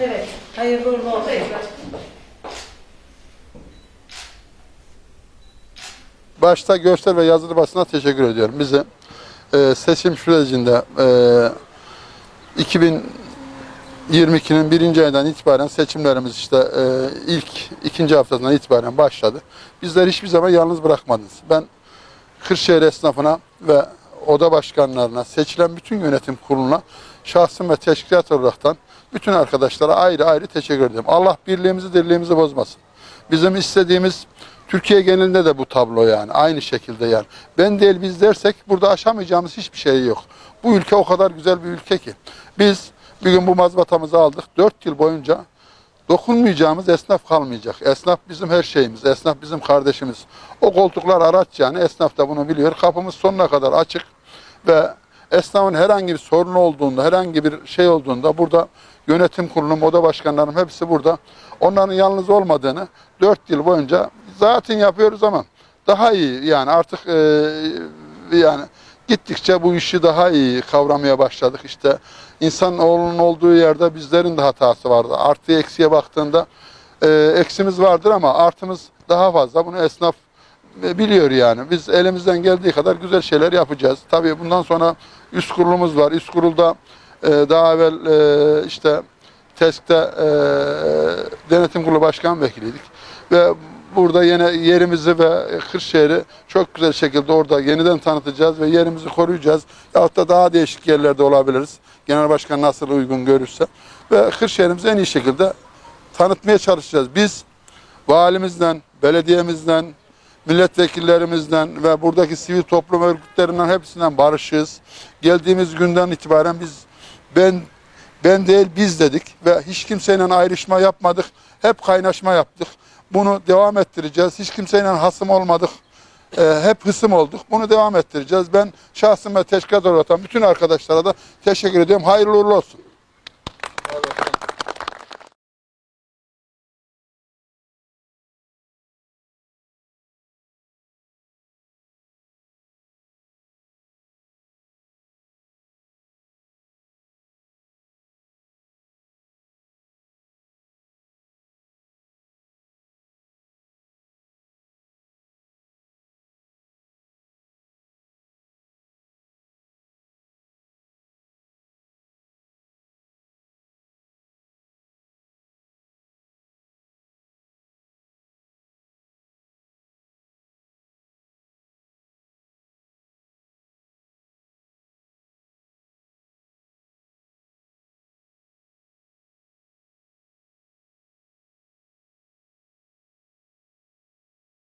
Evet, hayırlı uğurlu olsun. Başta görsel ve yazılı basına teşekkür ediyorum. Bizi e, seçim sürecinde e, 2022'nin birinci ayından itibaren seçimlerimiz işte e, ilk ikinci haftasından itibaren başladı. Bizler hiçbir zaman yalnız bırakmadınız. Ben Kırşehir esnafına ve oda başkanlarına, seçilen bütün yönetim kuruluna şahsım ve teşkilat olaraktan bütün arkadaşlara ayrı ayrı teşekkür ediyorum. Allah birliğimizi, dirliğimizi bozmasın. Bizim istediğimiz Türkiye genelinde de bu tablo yani aynı şekilde yani. Ben değil biz dersek burada aşamayacağımız hiçbir şey yok. Bu ülke o kadar güzel bir ülke ki. Biz bir gün bu mazbatamızı aldık. Dört yıl boyunca dokunmayacağımız esnaf kalmayacak. Esnaf bizim her şeyimiz. Esnaf bizim kardeşimiz. O koltuklar araç yani. Esnaf da bunu biliyor. Kapımız sonuna kadar açık ve esnafın herhangi bir sorun olduğunda, herhangi bir şey olduğunda burada yönetim kurulum, oda başkanlarım hepsi burada. Onların yalnız olmadığını dört yıl boyunca zaten yapıyoruz ama daha iyi yani artık e, yani gittikçe bu işi daha iyi kavramaya başladık. İşte insan oğlunun olduğu yerde bizlerin de hatası vardı. Artı eksiye baktığında e, eksimiz vardır ama artımız daha fazla. Bunu esnaf e, biliyor yani. Biz elimizden geldiği kadar güzel şeyler yapacağız. Tabii bundan sonra üst kurulumuz var. Üst kurulda e, daha evvel e, işte TESK'te e, denetim kurulu başkan vekiliydik. Ve burada yine yerimizi ve Kırşehir'i çok güzel şekilde orada yeniden tanıtacağız ve yerimizi koruyacağız. Yahut da daha değişik yerlerde olabiliriz. Genel başkan nasıl uygun görürse. Ve Kırşehir'imizi en iyi şekilde tanıtmaya çalışacağız. Biz valimizden, belediyemizden, milletvekillerimizden ve buradaki sivil toplum örgütlerinden hepsinden barışığız. Geldiğimiz günden itibaren biz ben ben değil biz dedik ve hiç kimseyle ayrışma yapmadık. Hep kaynaşma yaptık. Bunu devam ettireceğiz. Hiç kimseyle hasım olmadık. Ee, hep hısım olduk. Bunu devam ettireceğiz. Ben şahsım ve teşkilat olarak bütün arkadaşlara da teşekkür ediyorum. Hayırlı uğurlu olsun.